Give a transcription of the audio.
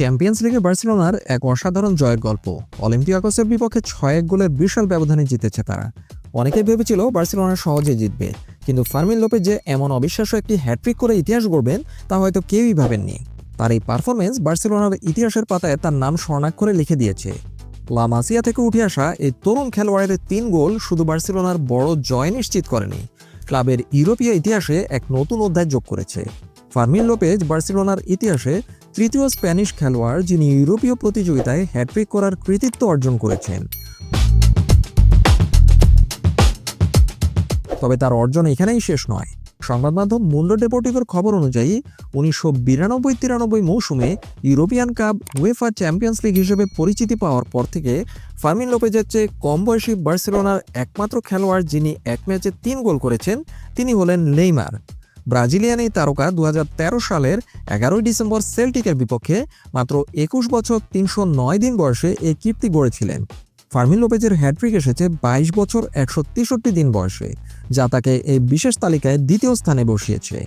Champions লিগে বার্সেলোনার এক অসাধারণ জয়ের গল্প। অলিম্পিয়াকসের বিপক্ষে ছয় এক গোলের বিশাল ব্যবধানে জিতেছে তারা। অনেকেই ভেবেছিল বার্সেলোনা সহজে জিতবে, কিন্তু ফার্মিন লোপে যে এমন অবিশ্বাস্য একটি হ্যাট্রিক করে ইতিহাস গড়বেন, তা হয়তো কেউই ভাবেননি। তার এই পারফরমেন্স বার্সেলোনার ইতিহাসের পাতায় তার নাম স্বর্ণাক্ষরে লিখে দিয়েছে। লা মাসিয়া থেকে উঠে আসা এই তরুণ খেলোয়াড়ের তিন গোল শুধু বার্সেলোনার বড় জয় নিশ্চিত করেনি। ক্লাবের ইউরোপীয় ইতিহাসে এক নতুন অধ্যায় যোগ করেছে। ফার্মিন লোপেজ বার্সেলোনার ইতিহাসে তৃতীয় স্প্যানিশ খেলোয়াড় যিনি ইউরোপীয় প্রতিযোগিতায় হ্যাট্রিক করার কৃতিত্ব অর্জন করেছেন। তবে তার অর্জন এখানেই শেষ নয়। সংবাদ মাধ্যম মুন্ডো ডেপোর্টিভের খবর অনুযায়ী, উনিশশো বিরানব্বই তিরানব্বই মৌসুমে European cup UEFA champions league হিসেবে পরিচিতি পাওয়ার পর থেকে ফার্মিন লোপেজের চেয়ে কম বয়সী বার্সেলোনার একমাত্র খেলোয়াড় যিনি এক ম্যাচে তিন গোল করেছেন, তিনি হলেন নেইমার। ব্রাজিলিয়ান এই তারকা দু হাজার তেরো সালের এগারোই ডিসেম্বর সেলটিকের বিপক্ষে মাত্র একুশ বছর তিনশো নয় দিন বয়সে এই কীর্তি গড়েছিলেন। ফার্মিন লোপেজের হ্যাট্রিক এসেছে বাইশ বছর একশো তেষট্টি দিন বয়সে, যা তাকে এই বিশেষ তালিকায় দ্বিতীয় স্থানে বসিয়েছে।